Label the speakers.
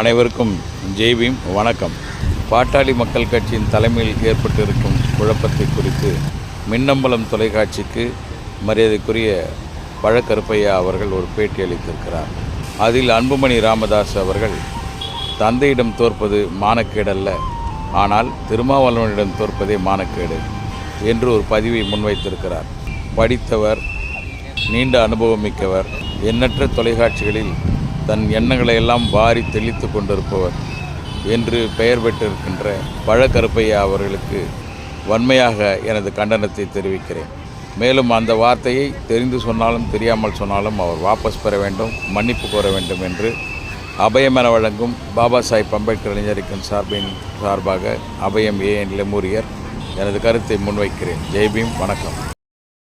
Speaker 1: அனைவருக்கும் ஜெய்பீம் வணக்கம். பாட்டாளி மக்கள் கட்சியின் தலைமையில் ஏற்பட்டிருக்கும் குழப்பத்தை குறித்து மின்னம்பலம் தொலைக்காட்சிக்கு மரியாதைக்குரிய பழக்கருப்பையா அவர்கள் ஒரு பேட்டி அளித்திருக்கிறார். அதில் அன்புமணி ராமதாஸ் அவர்கள் தந்தையிடம் தோற்பது மானக்கேடல்ல ஆனால் திருமாவளவனிடம் தோற்பதே மானக்கேடு என்று ஒரு பதிவை முன்வைத்திருக்கிறார். படித்தவர் நீண்ட அனுபவம் மிக்கவர் எண்ணற்ற தொலைக்காட்சிகளில் தன் எண்ணங்களை எல்லாம் வாரி தெளித்து கொண்டிருப்பவர் என்று பெயர் பெற்றிருக்கின்ற பழக்கருப்பையா அவர்களுக்கு வன்மையாக எனது கண்டனத்தை தெரிவிக்கிறேன். மேலும் அந்த வார்த்தையை தெரிந்து சொன்னாலும் தெரியாமல் சொன்னாலும் அவர் வாபஸ் பெற வேண்டும் மன்னிப்பு கோர வேண்டும் என்று அபயம் என வழங்கும் பாபா சாஹிப் அம்பேத்கர் இளைஞரின் சார்பின் சார்பாக அபயம் ஏ என் லெமூரியர் எனது கருத்தை முன்வைக்கிறேன். ஜெய்பீம் வணக்கம்.